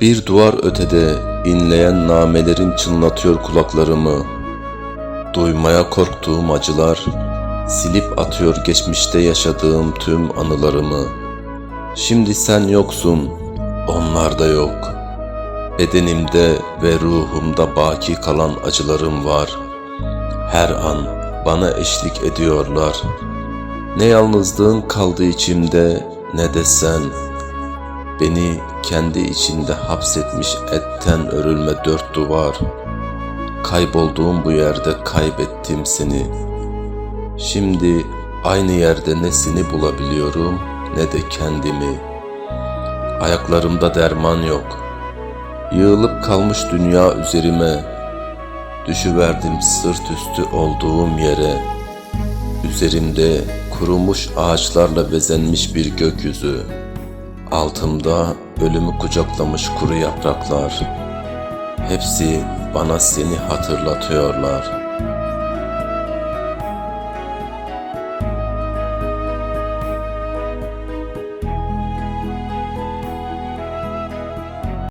Bir duvar ötede inleyen namelerin çınlatıyor kulaklarımı. Duymaya korktuğum acılar silip atıyor geçmişte yaşadığım tüm anılarımı. Şimdi sen yoksun, onlar da yok. Bedenimde ve ruhumda baki kalan acılarım var. Her an bana eşlik ediyorlar. Ne yalnızlığın kaldı içimde ne de sen. Beni kendi içinde hapsetmiş etten örülme dört duvar. Kaybolduğum bu yerde kaybettim seni. Şimdi aynı yerde ne seni bulabiliyorum ne de kendimi. Ayaklarımda derman yok. Yığılıp kalmış dünya üzerime. Düşüverdim sırt üstü olduğum yere. Üzerimde kurumuş ağaçlarla bezenmiş bir gökyüzü. Altımda ölümü kucaklamış kuru yapraklar. Hepsi bana seni hatırlatıyorlar.